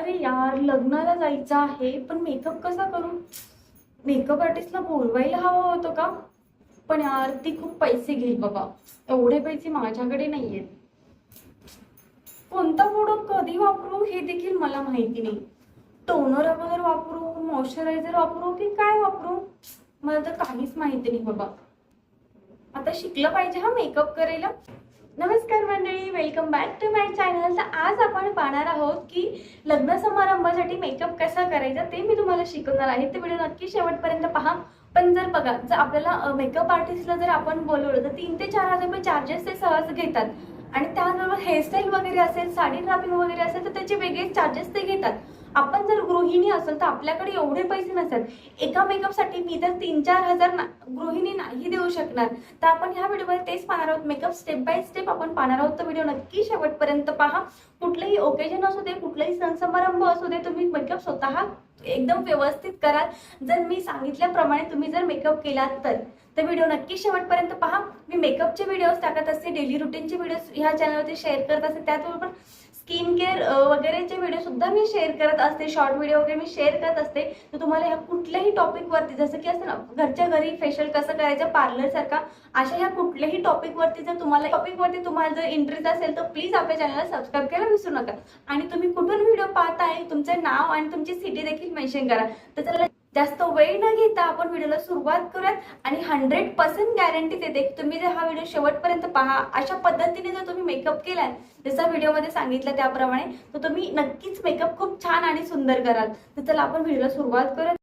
अरे यार लग्नाला जायचं आहे पण मेकअप कसा करू? मेकअप आर्टिस्टला बोलवायला हवा होतं का? पण यार ती खूप पैसे घेईल बाबा. एवढे पैसे माझ्याकडे नाही आहेत कोणता प्रोडक्ट कधी वापरू हे देखील मला माहिती नाही. टोनर अगोदर वापरू मॉइश्चरायझर वापरू की काय वापरू? मला तर काहीच माहिती नाही बाबा. आता शिकलं पाहिजे हा मेकअप करायला. नमस्कार मंडळी welcome back to my channel तर आज आपण पाहणार आहोत की लग्न समारंभासाठी मेकअप कसा करायचा ते मी तुम्हाला शिकवणार आहे. ते व्हिडिओ नक्की शेवटपर्यंत पहा. पण जर बघा जर आपल्याला मेकअप आर्टिस्टला जर आपण बोलवलं तर तीन ते चार हजार रुपये चार्जेस ते सहज घेतात. आणि त्याचबरोबर हेअरस्टाईल वगैरे असेल साडी ड्रापिंग वगैरे असेल तर त्याचे वेगळे चार्जेस ते घेतात. आपण जर गृहिणी असेल तर आपल्याकडे एवढे पैसे नसतात. एका मेकअपसाठी मी तर तीन चार हजार ना गृहिणी नाही देऊ शकणार. तर आपण ह्या व्हिडिओमध्ये तेच पाहणार आहोत. मेकअप स्टेप बाय स्टेप आपण पाहणार आहोत. तर व्हिडिओ नक्की शेवटपर्यंत पहा. कुठलंही ओकेजन असू दे कुठलाही सण समारंभ असू दे तुम्ही मेकअप स्वतः एकदम व्यवस्थित कराल. जर मी सांगितल्याप्रमाणे तुम्ही जर मेकअप केलात तर. तर व्हिडिओ नक्की शेवटपर्यंत पहा. मी मेकअपचे व्हिडिओज टाकत असते. डेली रुटीनचे व्हिडिओज ह्या चॅनलवरती शेअर करत असते. त्याचबरोबर स्किन केअर वगैरेचे व्हिडिओ सुद्धा मी शेअर करत असते. शॉर्ट व्हिडिओ वगैरे मी शेअर करत असते. तर तुम्हाला ह्या कुठल्याही टॉपिकवरती जसं की असतं ना घरच्या घरी फेशियल कसं करायचं पार्लरसारखा अशा ह्या कुठल्याही टॉपिकवरती जर तुम्हाला टॉपिकवरती तुम्हाला जर इंटरेस्ट असेल तर प्लीज आपल्या चॅनलला सबस्क्राईब करायला विसरू नका. आणि तुम्ही कुठून व्हिडिओ पाहताय तुमचं नाव आणि तुमची सिटी देखील मेन्शन करा. तर चला जास्त वेळ न घेता आपण व्हिडिओला सुरुवात करूयात आणि हंड्रेड पर्सेंट गॅरंटी देते. की तुम्ही जर हा व्हिडिओ शेवटपर्यंत पहा अशा पद्धतीने जर तुम्ही मेकअप केलाय जसा व्हिडिओमध्ये सांगितलं त्याप्रमाणे तर तुम्ही नक्कीच मेकअप खूप छान आणि सुंदर कराल. तर चला आपण व्हिडिओला सुरुवात करूयात.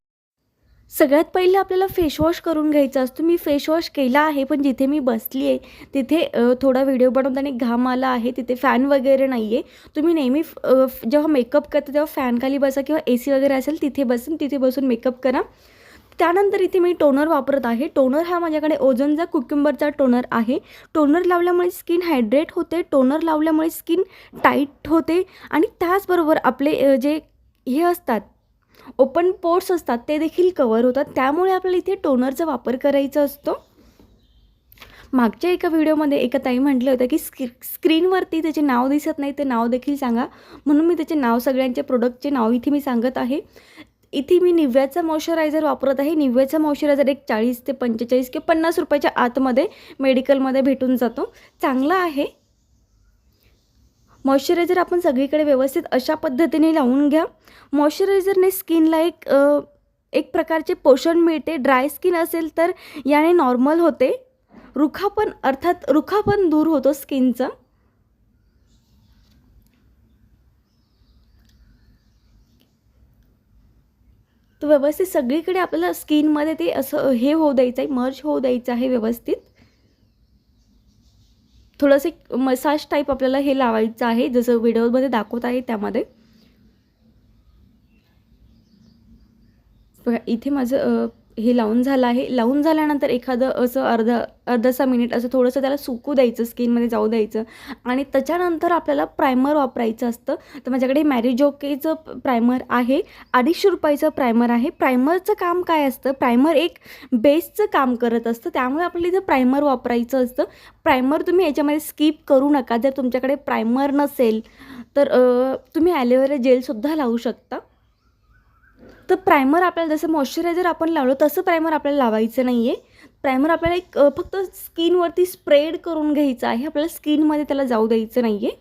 सगळ्यात पहिले आपल्याला फेसवॉश करून घ्यायचा असतो. मी फेसवॉश केला आहे पण जिथे मी बसली आहे तिथे थोडा व्हिडिओ बनवताना घाम आला आहे. तिथे फॅन वगैरे नाही आहे तुम्ही नेहमी जेव्हा मेकअप करता तेव्हा फॅनखाली बसा किंवा ए सी वगैरे असेल तिथे बसून तिथे बसून मेकअप करा. त्यानंतर इथे मी टोनर वापरत आहे. टोनर हा माझ्याकडे ओझनचा कुक्युंबरचा टोनर आहे. टोनर लावल्यामुळे स्किन हायड्रेट होते. टोनर लावल्यामुळे स्किन टाईट होते. आणि त्याचबरोबर आपले जे हे असतात ओपन पोर्ट्स असतात ते देखील कवर होतात. त्यामुळे आपल्याला इथे टोनरचा वापर करायचा असतो. मागच्या एका व्हिडिओमध्ये एका ताई म्हटलं होतं की स्क्री स्क्रीनवरती त्याचे नाव दिसत नाही ते नाव देखील सांगा. म्हणून मी त्याचे नाव सगळ्यांचे प्रोडक्टचे नाव इथे मी सांगत आहे. इथे मी निव्याचा मॉइश्चरायझर वापरत आहे. निव्याचा मॉइश्चरायझर एक चाळीस ते पंचेचाळीस किंवा पन्नास रुपयाच्या आतमध्ये मेडिकलमध्ये भेटून जातो. चांगला आहे. मॉइश्चरायझर आपण सगळीकडे व्यवस्थित अशा पद्धतीने लावून घ्या. मॉइश्चरायझरने स्किनला एक एक प्रकारचे पोषण मिळते. ड्राय स्किन असेल तर याने नॉर्मल होते. रुखापण अर्थात रुखापण दूर होतो स्किनचा. तर व्यवस्थित सगळीकडे आपल्याला स्किनमध्ये ते असं हे होऊ द्यायचं आहे मर्ज होऊ द्यायचं आहे व्यवस्थित. थोडंसं एक मसाज टाईप आपल्याला हे लावायचं आहे जसं व्हिडिओमध्ये दाखवत आहे त्यामध्ये. इथे माझं हे लावून झालं आहे. लावून झाल्यानंतर एखादं असं अर्धा अर्धासा मिनिट असं थोडंसं त्याला सुकू द्यायचं स्किनमध्ये जाऊ द्यायचं. आणि त्याच्यानंतर आपल्याला प्रायमर वापरायचं असतं. तर माझ्याकडे मॅरिजोकेचं प्रायमर आहे. अडीचशे रुपयाचं प्रायमर आहे. प्रायमरचं काम काय असतं? प्रायमर एक बेसचं काम करत असतं. त्यामुळे आपल्याला इथं प्रायमर वापरायचं असतं. प्रायमर तुम्ही याच्यामध्ये स्किप करू नका. जर तुमच्याकडे प्रायमर नसेल तर तुम्ही ॲलोवेरा जेलसुद्धा लावू शकता. तर प्रायमर आपल्याला जसं मॉइश्चरायझर आपण लावलं तसं प्रायमर आपल्याला लावायचं नाही आहे प्रायमर आपल्याला एक फक्त स्किनवरती स्प्रेड करून घ्यायचं आहे. आपल्याला स्किनमध्ये त्याला जाऊ द्यायचं नाही आहे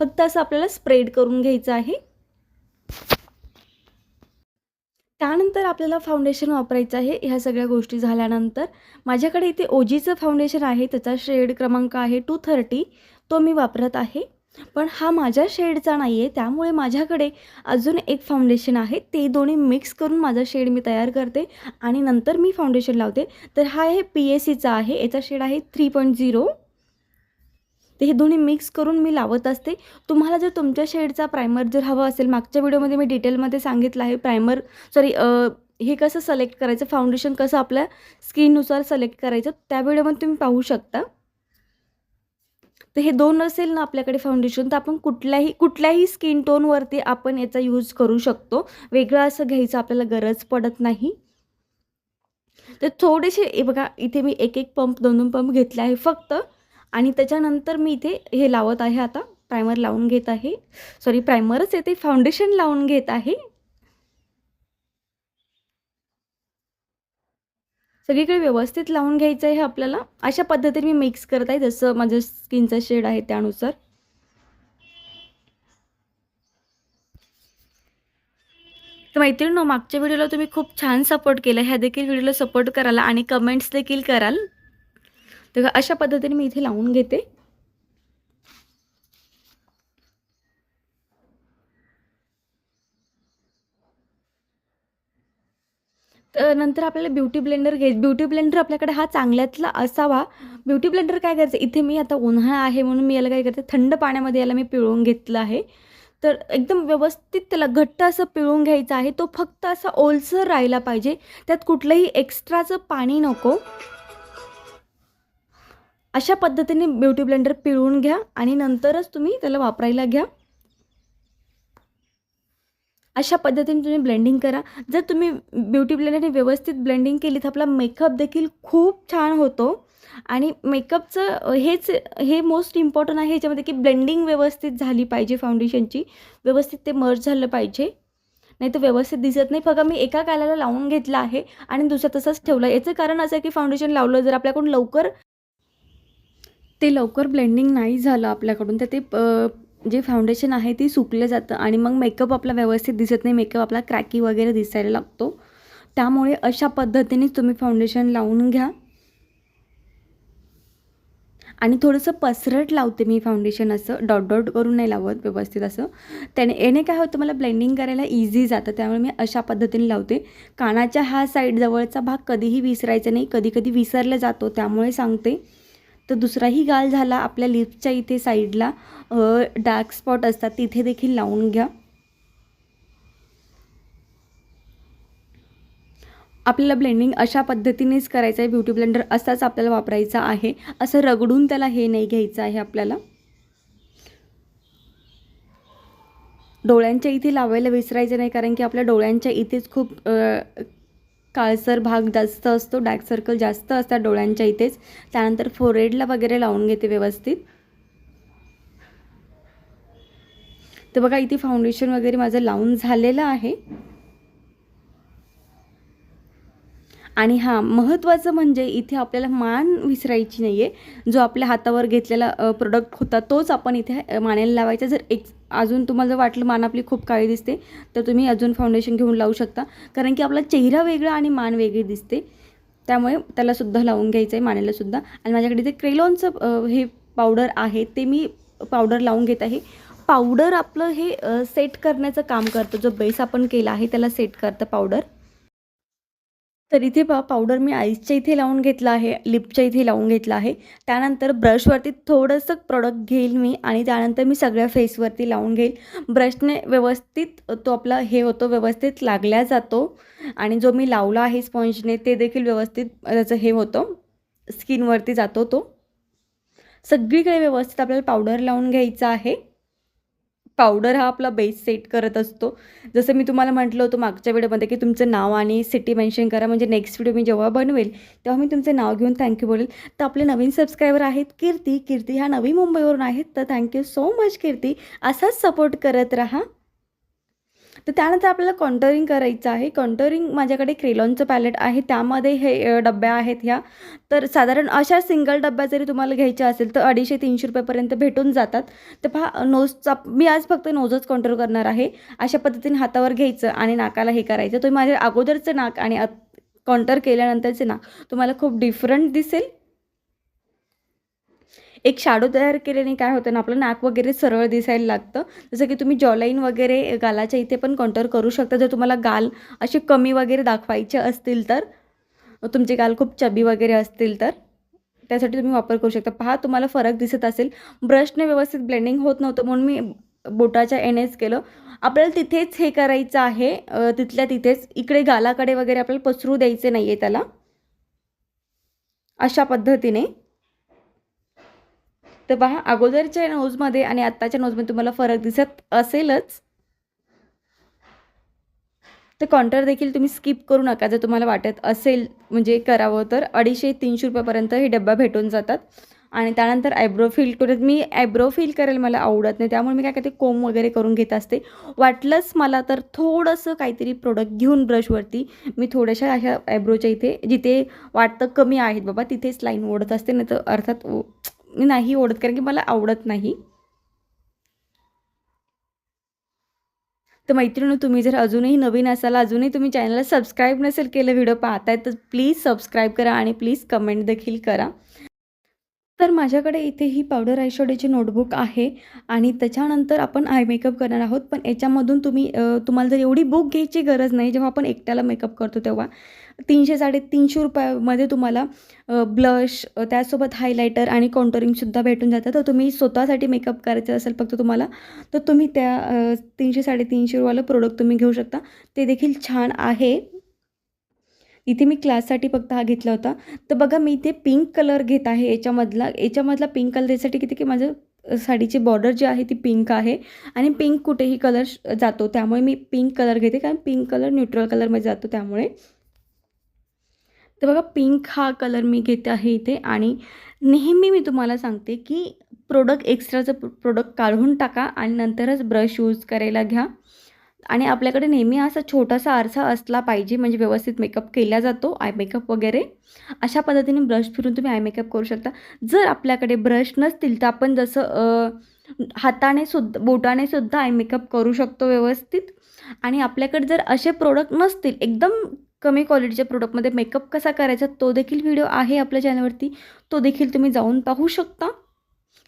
फक्त असं आपल्याला स्प्रेड करून घ्यायचं आहे. त्यानंतर आपल्याला फाउंडेशन वापरायचं आहे. ह्या सगळ्या गोष्टी झाल्यानंतर माझ्याकडे इथे ओजीचं फाउंडेशन आहे. त्याचा शेड क्रमांक आहे टू थर्टी तो मी वापरत आहे. पण हा माझ्या शेडचा नाही आहे त्यामुळे माझ्याकडे अजून एक फाउंडेशन आहे. ते दोन्ही मिक्स करून माझा शेड मी तयार करते आणि नंतर मी फाउंडेशन लावते. तर हा आहे पी एस सीचा आहे. याचा शेड आहे थ्री पॉईंट झिरो ते हे दोन्ही मिक्स करून मी लावत असते. तुम्हाला जर तुमच्या शेडचा प्रायमर जर हवा असेल मागच्या व्हिडिओमध्ये मी डिटेलमध्ये सांगितलं आहे प्रायमर सॉरी हे कसं सिलेक्ट करायचं फाउंडेशन कसं आपल्या स्किननुसार सिलेक्ट करायचं त्या व्हिडिओमध्ये तुम्ही पाहू शकता. तर हे दोन असेल ना आपल्याकडे फाउंडेशन तर आपण कुठल्याही कुठल्याही स्किन टोनवरती आपण याचा यूज करू शकतो. वेगळं असं घ्यायचं आपल्याला गरज पडत नाही. तर थोडेसे बघा इथे मी एक एक पंप दोन दोन पंप घेतले आहे फक्त. आणि त्याच्यानंतर मी इथे हे लावत आहे आता. प्रायमर लावून घेत आहे. सॉरी प्रायमरच येते फाउंडेशन लावून घेत आहे. सगळीकडे व्यवस्थित लावून घ्यायचं आहे आपल्याला. अशा पद्धतीने मी मिक्स करत आहे जसं माझं स्किनचा शेड आहे त्यानुसार. तर मैत्रिणी मागच्या व्हिडिओला तुम्ही खूप छान सपोर्ट केला. ह्या देखील व्हिडिओला सपोर्ट कराल आणि कमेंट्स देखील कराल. तर अशा पद्धतीने मी इथे लावून घेते. तर नंतर आपल्याला ब्युटी ब्लेंडर घ्यायचं ब्युटी ब्लेंडर आपल्याकडे हा चांगल्यातला असावा. ब्युटी ब्लेंडर काय करायचं? इथे मी आता उन्हाळा आहे म्हणून मी याला काय करते? थंड पाण्यामध्ये याला मी पिळून घेतलं आहे. तर एकदम व्यवस्थित त्याला घट्ट असं पिळून घ्यायचं आहे. तो फक्त असा ओलसर राहिला पाहिजे. त्यात कुठलंही एक्स्ट्राचं पाणी नको. अशा पद्धतीने ब्युटी ब्लेंडर पिळून घ्या आणि नंतरच तुम्ही त्याला वापरायला घ्या. अशा पद्धतीने तुम्ही ब्लेंडिंग करा. जर तुम्ही ब्युटी ब्लेंडरने व्यवस्थित ब्लेंडिंग केली तर आपला मेकअप देखील खूप छान होतो. आणि मेकअपचं हेच हे मोस्ट इम्पॉर्टंट आहे ह्याच्यामध्ये की ब्लेंडिंग व्यवस्थित झाली पाहिजे फाउंडेशनची व्यवस्थित ते मर्ज झालं पाहिजे. नाही तर व्यवस्थित दिसत नाही. फक्त मी एका गालाला लावून घेतला आहे आणि दुसरा तसंच ठेवला याचं कारण असं आहे की फाउंडेशन लावलं जर आपल्याकडून लवकर ते लवकर ब्लेंडिंग नाही झालं आपल्याकडून तर ते प जे फाउंडेशन आहे ते सुकलं जातं आणि मग मेकअप आपला व्यवस्थित दिसत नाही. मेकअप आपला क्रॅकी वगैरे दिसायला लागतो. त्यामुळे अशा पद्धतीनेच तुम्ही फाउंडेशन लावून घ्या. आणि थोडंसं पसरट लावते मी फाउंडेशन असं. डॉट डॉट करून नाही लावत व्यवस्थित असं. त्याने याने काय होतं मला ब्लेंडिंग करायला इझी जातं. त्यामुळे मी अशा पद्धतीने लावते. कानाच्या हा साईड जवळचा भाग कधीही विसरायचा नाही. कधी कधी विसरला जातो. त्यामुळे सांगते. तर दुसराही गाल झाला आपल्या लिप्सच्या इथे साईडला. डार्क स्पॉट असतात तिथे देखील लावून घ्या. आपल्याला ब्लेंडिंग अशा पद्धतीनेच करायचं आहे. ब्युटी ब्लेंडर असाच आपल्याला वापरायचा आहे. असं रगडून त्याला हे नाही घ्यायचं आहे आपल्याला. डोळ्यांच्या इथे लावायला विसरायचं नाही कारण की आपल्या डोळ्यांच्या इथेच खूप काळसर भाग जास्त असतो डार्क सर्कल जास्त असतात डोळ्यांच्या इथेच. त्यानंतर फोरेडला वगैरे लावून घेते व्यवस्थित. तर बघा इथे फाउंडेशन वगैरे माझं लावून झालेलं आहे. आणि हां महत्त्वाचं म्हणजे इथे आपल्याला मान विसरायची नाही आहे जो आपल्या हातावर घेतलेला प्रोडक्ट होता तोच आपण इथे मानेला लावायचा. जर एक अजून तुम्हाला जर वाटलं मान आपली खूप काळी दिसते तर तुम्ही अजून फाउंडेशन घेऊन लावू शकता. कारण की आपला चेहरा वेगळा आणि मान वेगळी दिसते. त्यामुळे त्यालासुद्धा लावून घ्यायचं आहे मानेलासुद्धा आणि माझ्याकडे ते क्रेलॉनचं हे पावडर आहे ते मी पावडर लावून घेत आहे. पावडर आपलं हे सेट करण्याचं काम करतं. जो बेस आपण केला आहे त्याला सेट करतं पावडर तर इथे पहा पावडर मी आईसच्या इथे लावून घेतला आहे लिपच्या इथे लावून घेतला आहे. त्यानंतर ब्रशवरती थोडंसं प्रोडक्ट घेईल मी आणि त्यानंतर मी सगळ्या फेसवरती लावून घेईल. ब्रशने व्यवस्थित तो आपला हे होतो व्यवस्थित लागल्या जातो. आणि जो मी लावला आहे स्पॉन्जने ते देखील व्यवस्थित त्याचं हे होतं. स्किनवरती जातो तो. सगळीकडे व्यवस्थित आपल्याला पावडर लावून घ्यायचा आहे. पावडर हा आपला बेस सेट करत असतो. जसं मी तुम्हाला म्हटलं होतं मागच्या व्हिडिओमध्ये की तुमचं नाव आणि सिटी मेन्शन करा. म्हणजे नेक्स्ट व्हिडिओ मी जेव्हा बनवेल तेव्हा मी तुमचं नाव घेऊन थँक्यू बोलेल. तर आपले नवीन सबस्क्रायबर आहेत कीर्ती. कीर्ती ह्या नवी मुंबईवरून आहेत तर थँक्यू सो मच कीर्ती. असाच सपोर्ट करत राहा. तर त्यानंतर आपल्याला कॉन्टरिंग करायचं आहे. कॉन्टरिंग माझ्याकडे क्रेलॉनचं पॅलेट आहे. त्यामध्ये हे डब्या आहेत ह्या. तर साधारण अशा सिंगल डब्या जरी तुम्हाला घ्यायच्या असेल तर अडीचशे तीनशे रुपयापर्यंत भेटून जातात. तर पहा नोजचा मी आज फक्त नोजच कॉन्टर करणार आहे. अशा पद्धतीने हातावर घ्यायचं आणि नाकाला हे करायचं. तुम्ही माझ्या अगोदरचं नाक आणि कॉन्टर केल्यानंतरचे नाक तुम्हाला खूप डिफरंट दिसेल. एक शाडो तयार केल्याने काय होतं ना आपलं नाक वगैरे सरळ दिसायला लागतं. जसं की तुम्ही जॉलाईन वगैरे गालाच्या इथे पण कॉन्टर करू शकता. जर तुम्हाला गाल असे कमी वगैरे दाखवायचे असतील तर तुमचे गाल खूप चबी वगैरे असतील तर त्यासाठी तुम्ही वापर करू शकता. पहा तुम्हाला फरक दिसत असेल. ब्रशने व्यवस्थित ब्लेंडिंग होत नव्हतं म्हणून मी बोटाच्या एनेच केलं. आपल्याला तिथेच हे करायचं आहे. तिथल्या तिथेच. इकडे गालाकडे वगैरे आपल्याला पसरू द्यायचे नाही आहे त्याला. अशा पद्धतीने. तर पहा अगोदरच्या नोजमध्ये आणि आत्ताच्या नोजमध्ये तुम्हाला फरक दिसत असेलच. तर कॉन्टर देखील तुम्ही स्किप करू नका जर तुम्हाला वाटत असेल म्हणजे करावं तर अडीचशे तीनशे रुपयापर्यंत हे डब्बा भेटून जातात. आणि त्यानंतर आयब्रो फिल करत मी आयब्रो फिल करायला मला आवडत नाही त्यामुळे मी काय करते कोम वगैरे करून घेत असते. वाटलंच मला तर थोडंसं काहीतरी प्रोडक्ट घेऊन ब्रशवरती मी थोड्याशा अशा आयब्रोच्या इथे जिथे वाटतं कमी आहेत बाबा तिथेच लाईन ओढत असते नाही तर अर्थात ओ- मी नाही ओढत कारण की मला आवडत नाही. तर मैत्रिणी तुम्ही जर अजूनही नवीन असाल अजूनही तुम्ही चॅनलला सबस्क्राईब नसेल केलं व्हिडिओ पाहताय तर प्लीज सबस्क्राईब करा आणि प्लीज कमेंट देखील करा. तर माझ्याकडे इथे ही पावडर आयशोडेची नोटबुक आहे आणि त्याच्यानंतर आपण आय मेकअप करणार आहोत. पण याच्यामधून तुम्ही तुम्हाला जर एवढी बुक घ्यायची गरज नाही जेव्हा आपण एकट्याला मेकअप करतो तेव्हा तीनशे साडेतीनशे रुपयामध्ये तुम्हाला ब्लश त्यासोबत हायलायटर आणि कॉन्टरिंगसुद्धा भेटून जातं. तर तुम्ही स्वतःसाठी मेकअप करायचं असेल फक्त तुम्हाला तर तुम्ही त्या तीनशे साडेतीनशे रुपयाला प्रोडक्ट तुम्ही घेऊ शकता. ते देखील छान आहे. इथे मी क्लाससाठी फक्त हा घेतला होता. तर बघा मी इथे पिंक कलर घेत आहे याच्यामधला. याच्यामधला पिंक कलर त्यासाठी किती की माझं साडीची बॉर्डर जी आहे ती पिंक आहे. आणि पिंक कुठेही कलर जातो. त्यामुळे मी पिंक कलर घेते. कारण पिंक कलर न्यूट्रल कलरमध्ये जातो त्यामुळे. तर बघा पिंक हा कलर मी घेते आहे इथे. आणि नेहमी मी तुम्हाला सांगते की प्रोडक्ट एक्स्ट्राचं प्रोडक्ट काढून टाका आणि नंतरच ब्रश यूज करायला घ्या. आणि आपल्याकडे नेहमी असा छोटासा आरसा असला पाहिजे म्हणजे व्यवस्थित मेकअप केला जातो आय मेकअप वगैरे अशा पद्धतीने ब्रश फिरून तुम्ही आय मेकअप करू शकता. जर आपल्याकडे ब्रश नसतील तर आपण जसं हाताने सुद्धा बोटाने सुद्धा आय मेकअप करू शकतो व्यवस्थित. आणि आपल्याकडे जर असे प्रोडक्ट नसतील एकदम कमी क्वालिटीच्या प्रोडक्टमध्ये मेकअप कसा करायचा तो देखील व्हिडिओ आहे आपल्या चॅनलवरती तो देखील तुम्ही जाऊन पाहू शकता.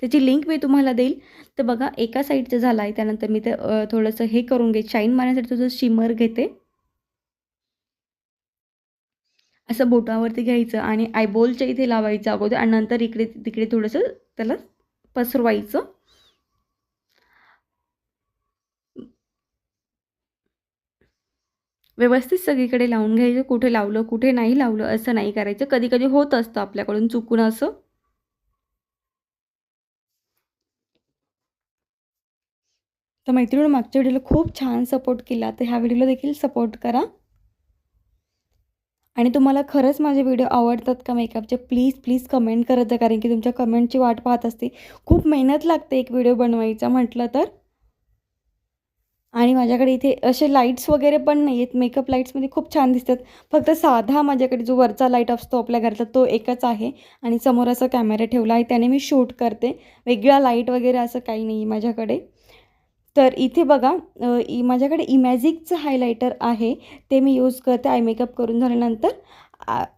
त्याची लिंक मी तुम्हाला देईल. तर बघा एका साईडचं झालं आहे त्यानंतर मी ते थोडंसं हे करून घे शाईन मारण्यासाठी तुझं शिमर घेते. असं बोटावरती घ्यायचं आणि आयबोलच्या इथे लावायचं अगोदर आणि नंतर इकडे तिकडे थोडंसं त्याला पसरवायचं. व्यवस्थित सगळीकडे लावून घ्यायचं. कुठे लावलं कुठे नाही लावलं असं नाही करायचं. कधी कधी होत असतं आपल्याकडून चुकून असं. तर मैत्रिणी मागच्या व्हिडिओला खूप छान सपोर्ट केला. तर ह्या व्हिडिओला देखील सपोर्ट करा. आणि तुम्हाला खरंच माझे व्हिडिओ आवडतात का मेकअपचे प्लीज प्लीज कमेंट करत जा. कारण की तुमच्या कमेंटची वाट पाहत असते. खूप मेहनत लागते एक व्हिडिओ बनवायचा म्हटलं तर. आणि माझ्याकडे इथे असे लाईट्स वगैरे पण नाही आहेत मेकअप लाईट्समध्ये खूप छान दिसतात. फक्त साधा माझ्याकडे जो वरचा लाइट असतो आपल्या घरातला तो एकच आहे. आणि समोर असा कॅमेरा ठेवला आहे. त्याने मी शूट करते. वेगळा लाइट वगैरे असं काही नाही आहे माझ्याकडे. तर इथे बघा इ माझ्याकडे इमॅजिकचं हायलायटर आहे. ते मी यूज करते आय मेकअप करून झाल्यानंतर.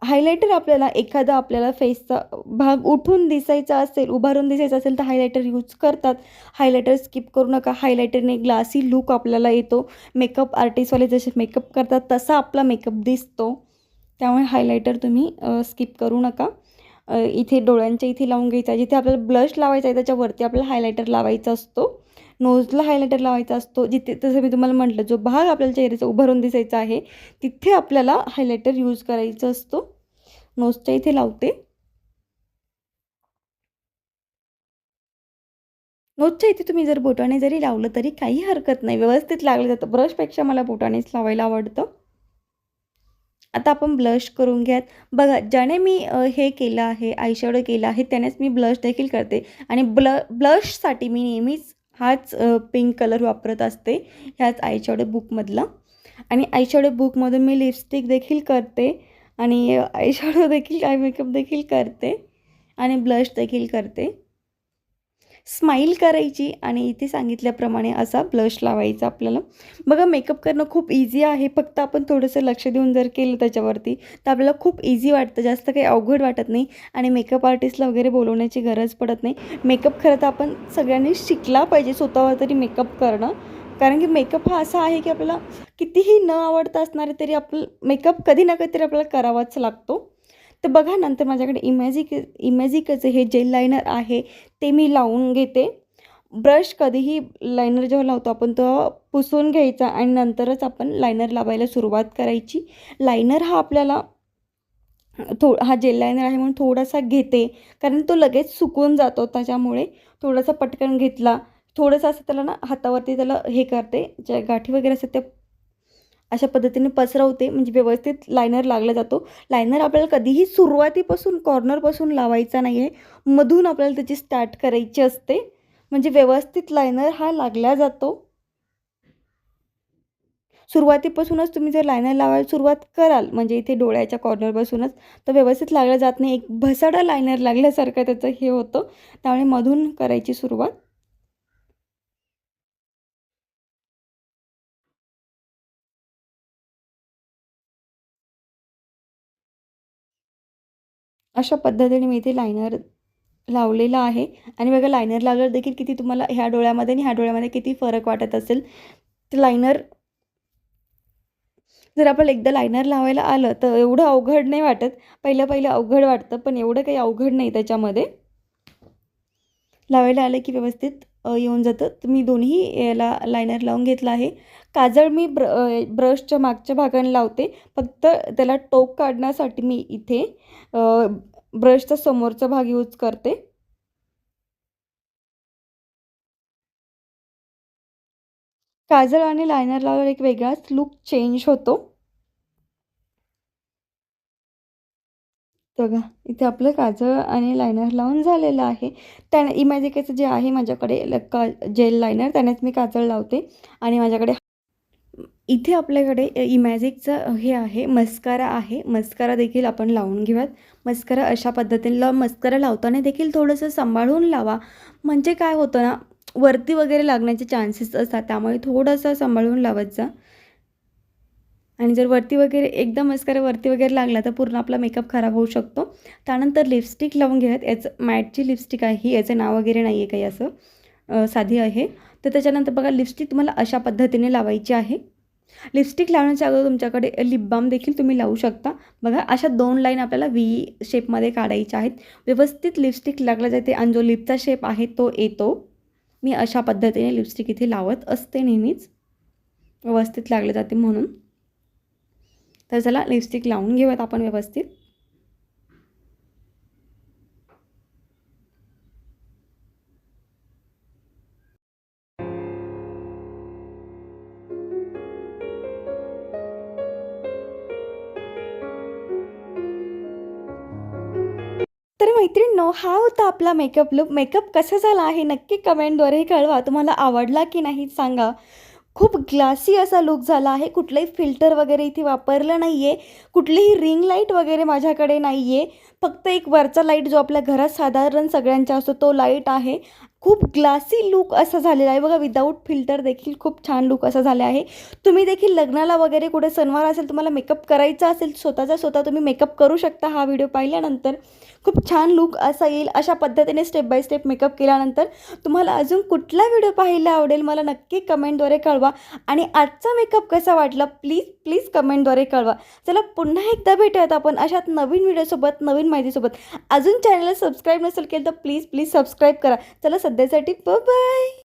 हायलायटर आपल्याला एखादा आपल्याला फेसचा भाग उठून दिसायचा असेल उभारून दिसायचा असेल तर हायलायटर यूज करतात. हायलायटर स्किप करू नका. हायलायटरने ग्लासी लूक आपल्याला येतो. मेकअप आर्टिस्टवाले जसे मेकअप करतात तसा आपला मेकअप दिसतो. त्यामुळे हायलायटर तुम्ही स्किप करू नका. इथे डोळ्यांच्या इथे लावून घ्यायचा जिथे आपल्याला ब्लश लावायचा आहे त्याच्यावरती आपल्याला हायलायटर लावायचा असतो. नोजला हायलायटर लावायचा असतो जिथे तसं मी तुम्हाला म्हटलं जो भाग आपल्याला चेहऱ्याचा उभारून दिसायचा आहे तिथे आपल्याला हायलायटर यूज करायचा असतो. नोजच्या इथे लावते. नोजच्या इथे तुम्ही जर बोटाने जरी लावलं तरी काही हरकत नाही व्यवस्थित लागलं जातं. ब्रशपेक्षा मला बोटानेच लावायला आवडतं. आता आपण ब्लश करून घ्यात. बघा ज्याने मी हे केलं आहे आयशॅडो केलं आहे त्यानेच मी ब्लश देखील करते. आणि ब्ल ब्लशसाठी मी नेहमीच हाच पिंक कलर वापरत असते ह्याच आईच्यावडे बुकमधला आणि आईच्यावडे बुकमधून मी लिपस्टिक देखील करते आणि आयशॅडो देखील आय मेकअप देखील करते आणि ब्लश देखील करते. स्माईल करायची आणि इथे सांगितल्याप्रमाणे असा ब्लश लावायचा आपल्याला. बघा मेकअप करणं खूप इझी आहे. फक्त आपण थोडंसं लक्ष देऊन जर केलं त्याच्यावरती तर आपल्याला खूप इझी वाटतं. जास्त काही अवघड वाटत नाही. आणि मेकअप आर्टिस्टला वगैरे बोलवण्याची गरज पडत नाही. मेकअप खरं तर आपण सगळ्यांनी शिकला पाहिजे स्वतःवर तरी मेकअप करणं. कारण की मेकअप हा असा आहे की आपल्याला कितीही न आवडता असणारे तरी आपलं मेकअप कधी ना कधीतरी आपल्याला करावाच लागतो. तर बघा नंतर माझ्याकडे इमॅजिक इमॅजिकचं हे जेल लायनर आहे ते मी लावून घेते. ब्रश कधीही लायनर जेव्हा लावतो आपण तो पुसून घ्यायचा आणि नंतरच आपण लायनर लावायला सुरुवात करायची. लायनर हा आपल्याला थो हा जेल लायनर आहे म्हणून थोडासा घेते कारण तो लगेच सुकून जातो त्याच्यामुळे. थोडासा पटकन घेतला थोडंसं असं त्याला ना हातावरती त्याला हे करते ज्या गाठी वगैरे असतात त्या अशा पद्धतीने पसरवते. म्हणजे व्यवस्थित लायनर लागला जातो. लायनर आपल्याला कधीही सुरुवातीपासून कॉर्नरपासून लावायचा नाही आहे मधून आपल्याला त्याची स्टार्ट करायची असते. म्हणजे व्यवस्थित लायनर हा लागला जातो. सुरुवातीपासूनच तुम्ही जर लायनर लावायला सुरुवात कराल म्हणजे इथे डोळ्याच्या कॉर्नरपासूनच तर व्यवस्थित लागला जात नाही. एक भसाडा लायनर लागल्यासारखं त्याचं हे होतं. त्यामुळे मधून करायची सुरुवात. अशा पद्धतीने मी इथे लायनर लावलेला आहे. आणि बघा लायनर लावल्यावर देखील किती तुम्हाला ह्या डोळ्यामध्ये आणि ह्या डोळ्यामध्ये किती फरक वाटत असेल. ते लायनर जर आपल्याला एकदा लायनर लावायला आलं तर एवढं अवघड नाही वाटत. पहिलं पहिलं अवघड वाटतं पण एवढं काही अवघड नाही त्याच्यामध्ये. लावायला आलं की व्यवस्थित येऊन जातं. तर मी दोन्ही याला लायनर लावून घेतला आहे. काजळ मी ब्र ब्रशच्या मागच्या भागाने लावते. फक्त त्याला टोक काढण्यासाठी मी इथे ब्रशचा समोरचा भाग यूज करते. काजळ आणि लायनर लावल्यावर एक वेगळाच लुक चेंज होतो. बघा इथे आपलं काजळ आणि लायनर लावून झालेलं आहे. त्या इमॅजिकेचं जे आहे माझ्याकडे का जेल लायनर त्यानेच मी काजळ लावते. आणि माझ्याकडे इथे आपल्याकडे इमॅजिकचं हे आहे मस्कारा आहे. मस्कारा देखील आपण लावून घेऊयात. मस्कारा अशा पद्धतीने लाव मस्कारा लावताना देखील थोडंसं सांभाळून लावा. म्हणजे काय होतं ना वरती वगैरे लागण्याचे चान्सेस असतात त्यामुळे थोडंसं सांभाळून लावत जा. आणि जर वरती वगैरे एकदा मस्कारा वरती वगैरे लागला तर पूर्ण आपला मेकअप खराब होऊ शकतो. त्यानंतर लिपस्टिक लावून घेऊयात. याचं मॅटची लिपस्टिक आहे ही याचं नाव वगैरे नाही आहे काही असं साधी आहे. तर त्याच्यानंतर बघा लिपस्टिक तुम्हाला अशा पद्धतीने लावायची आहे. लिपस्टिक लावण्याच्या अगोदर तुमच्याकडे लिप बाम देखील तुम्ही लावू शकता. बघा अशा दोन लाईन आपल्याला व्ही शेपमध्ये काढायच्या आहेत. व्यवस्थित लिपस्टिक लागला जाते आणि जो लिपचा शेप आहे तो येतो. मी अशा पद्धतीने लिपस्टिक इथे लावत असते नेहमीच. व्यवस्थित लागले जाते म्हणून. तर चला लिपस्टिक लावून घेऊयात आपण व्यवस्थित. मैत्रिणींनो हा होता आपला मेकअप लुक मेकअप कसा झाला आहे नक्की कमेंटद्वारे कळवा. तुम्हाला आवडला की नाही सांगा. खूप ग्लासी असा लुक झाला आहे. कुठलंही फिल्टर वगैरे इथे वापरलं नाही आहे कुठलीही रिंग लाइट वगैरे माझ्याकडे नाही आहे फक्त एक वरचा लाइट जो आपल्या घरात साधारण सगळ्यांचा असतो तो लाइट आहे. खूप ग्लासी लुक असा झालेला आहे. बघा विदाऊट फिल्टर देखील खूप छान लुक असा झाला आहे. तुम्ही देखील लग्नाला वगैरे कुठे सणवार असेल तुम्हाला मेकअप करायचा असेल स्वतःचा स्वतः तुम्ही मेकअप करू शकता हा व्हिडिओ पाहिल्यानंतर. खूप छान लुक असा येईल. अशा पद्धतीने स्टेप बाय स्टेप मेकअप केल्यानंतर तुम्हाला अजून कुठला व्हिडिओ पाहायला आवडेल मला नक्की कमेंटद्वारे कळवा. आणि आजचा मेकअप कसा वाटला प्लीज प्लीज कमेंटद्वारे कळवा. चला पुन्हा एकदा भेटूयात आपण अशात नवीन व्हिडिओसोबत नवीन माहितीसोबत. अजून चॅनलला सबस्क्राईब नसेल केलं तर प्लीज प्लीज सबस्क्राईब करा. चला सध्यासाठी. बाय